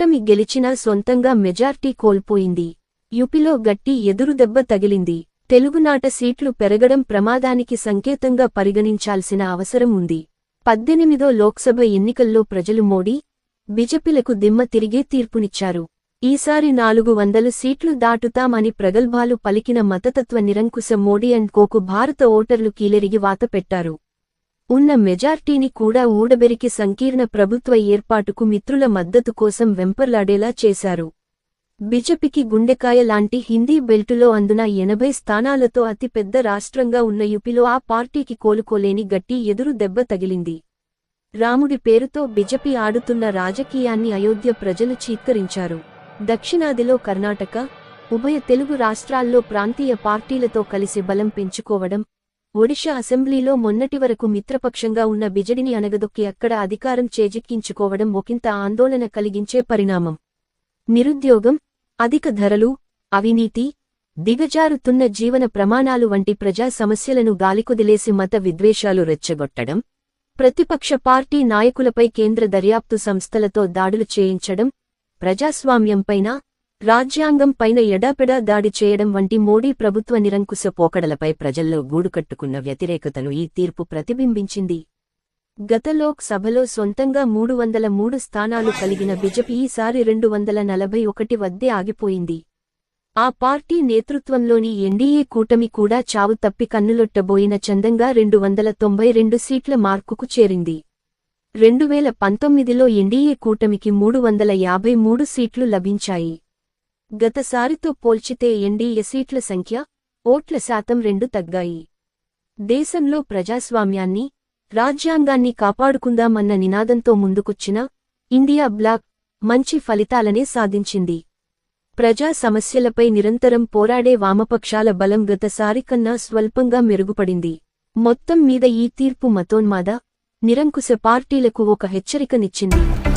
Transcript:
కూటమి గెలిచినా సొంతంగా మెజార్టీ కోల్పోయింది. యుపిలో గట్టి ఎదురుదెబ్బ తగిలింది. తెలుగునాట సీట్లు పెరగడం ప్రమాదానికి సంకేతంగా పరిగణించాల్సిన అవసరం ఉంది. పద్దెనిమిదో లోక్సభ ఎన్నికల్లో ప్రజలు మోడీ బిజెపిలకు దిమ్మ తిరిగే తీర్పునిచ్చారు. ఈసారి నాలుగు వందలు సీట్లు దాటుతామని ప్రగల్భాలు పలికిన మతతత్వ నిరంకుశ మోడీ అండ్ కోకు భారత ఓటర్లు కీలెరిగి వాతపెట్టారు ఉన్న మెజార్టీని కూడా ఊడబెరికి సంకీర్ణ ప్రభుత్వ ఏర్పాటుకు మిత్రుల మద్దతు కోసం వెంపర్లాడేలా చేశారు. బిజెపికి గుండెకాయ లాంటి హిందీ బెల్టులో అందున ఎనభై స్థానాలతో అతిపెద్ద రాష్ట్రంగా ఉన్న యుపిలో ఆ పార్టీకి కోలుకోలేని గట్టి ఎదురు దెబ్బ తగిలింది. రాముడి పేరుతో బిజెపి ఆడుతున్న రాజకీయాన్ని అయోధ్య ప్రజలు చీత్కరించారు. దక్షిణాదిలో కర్ణాటక ఉభయ తెలుగు రాష్ట్రాల్లో ప్రాంతీయ పార్టీలతో కలిసి బలం పెంచుకోవడం ఒడిషా అసెంబ్లీలో మొన్నటి వరకు మిత్రపక్షంగా ఉన్న బిజడిని అనగదొక్కి అక్కడ అధికారం చేజిక్కించుకోవడం ఒకంత ఆందోళన కలిగించే పరిణామం. నిరుద్యోగం అధిక ధరలు అవినీతి దిగజారుతున్న జీవన ప్రమాణాలు వంటి ప్రజా సమస్యలను గాలికొదిలేసి మత విద్వేషాలు రెచ్చగొట్టడం ప్రతిపక్ష పార్టీ నాయకులపై కేంద్ర దర్యాప్తు సంస్థలతో దాడులు చేయించడం ప్రజాస్వామ్యంపైన రాజ్యాంగం పైన ఎడాపెడా దాడి చేయడం వంటి మోడీ ప్రభుత్వ నిరంకుశ పోకడలపై ప్రజల్లో గూడుకట్టుకున్న వ్యతిరేకతను ఈ తీర్పు ప్రతిబింబించింది. గత లోక్ సభలో సొంతంగా మూడు వందల మూడు స్థానాలు కలిగిన బిజెపి ఈసారి రెండు వందల నలభై ఒకటి వద్దే ఆగిపోయింది. ఆ పార్టీ నేతృత్వంలోని ఎన్డీఏ కూటమి కూడా చావు తప్పి కన్నులొట్టబోయిన చందంగా రెండు వందల తొంభై రెండు సీట్ల మార్కుకు చేరింది. రెండువేల పంతొమ్మిదిలో ఎన్డీఏ కూటమికి మూడు వందల యాభై మూడు సీట్లు లభించాయి. గతసారితో పోల్చితే ఎన్డీఏ సీట్ల సంఖ్య ఓట్ల శాతం రెండు తగ్గాయి. దేశంలో ప్రజాస్వామ్యాన్ని రాజ్యాంగాన్ని కాపాడుకుందామన్న నినాదంతో ముందుకొచ్చిన ఇండియా బ్లాక్ మంచి ఫలితాలనే సాధించింది. ప్రజా సమస్యలపై నిరంతరం పోరాడే వామపక్షాల బలం గతసారి కన్నా స్వల్పంగా మెరుగుపడింది. మొత్తం మీద ఈ తీర్పు మతోన్మాద నిరంకుశ పార్టీలకు ఒక హెచ్చరికనిచ్చింది.